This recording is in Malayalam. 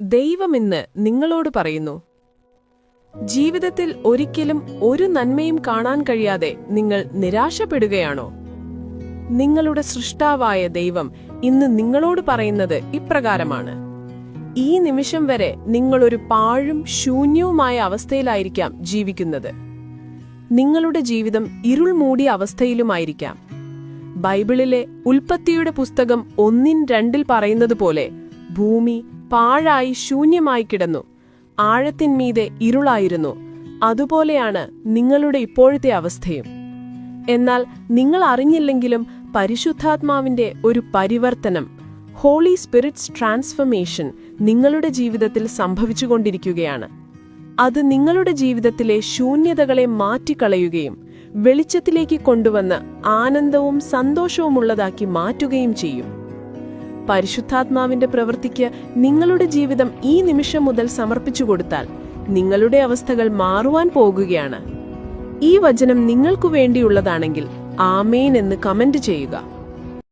ദൈവം ഇന്ന് നിങ്ങളോട് പറയുന്നു ജീവിതത്തിൽ ഒരിക്കലും ഒരു നന്മയും കാണാൻ കഴിയാതെ നിങ്ങൾ നിരാശപ്പെടുകയാണോ? നിങ്ങളുടെ സൃഷ്ടാവായ ദൈവം ഇന്ന് നിങ്ങളോട് പറയുന്നത് ഇപ്രകാരമാണ്. ഈ നിമിഷം വരെ നിങ്ങളൊരു പാഴും ശൂന്യവുമായ അവസ്ഥയിലായിരിക്കാം ജീവിക്കുന്നത്. നിങ്ങളുടെ ജീവിതം ഇരുൾ മൂടിയ അവസ്ഥയിലുമായിരിക്കാം. ബൈബിളിലെ ഉൽപ്പത്തിയുടെ പുസ്തകം ഒന്നിൻ രണ്ടിൽ പറയുന്നത് പോലെ ഭൂമി പാഴായി ശൂന്യമായി കിടന്നു. ആഴത്തിന്മീതെ ഇരുളായിരുന്നു. അതുപോലെയാണ് നിങ്ങളുടെ ഇപ്പോഴത്തെ അവസ്ഥയും. എന്നാൽ നിങ്ങൾ അറിഞ്ഞില്ലെങ്കിലും പരിശുദ്ധാത്മാവിന്റെ ഒരു പരിവർത്തനം ഹോളി സ്പിരിറ്റ്സ് ട്രാൻസ്ഫർമേഷൻ നിങ്ങളുടെ ജീവിതത്തിൽ സംഭവിച്ചുകൊണ്ടിരിക്കുകയാണ്. അത് നിങ്ങളുടെ ജീവിതത്തിലെ ശൂന്യതകളെ മാറ്റിക്കളയുകയും വെളിച്ചത്തിലേക്ക് കൊണ്ടുവന്ന് ആനന്ദവും സന്തോഷവുമുള്ളതാക്കി മാറ്റുകയും ചെയ്യും. പരിശുദ്ധാത്മാവിന്റെ പ്രവൃത്തിക്ക് നിങ്ങളുടെ ജീവിതം ഈ നിമിഷം മുതൽ സമർപ്പിച്ചു കൊടുത്താൽ നിങ്ങളുടെ അവസ്ഥകൾ മാറുവാൻ പോകുകയാണ്. ഈ വചനം നിങ്ങൾക്കു വേണ്ടിയുള്ളതാണെങ്കിൽ ആമേൻ എന്ന് കമന്റ് ചെയ്യുക.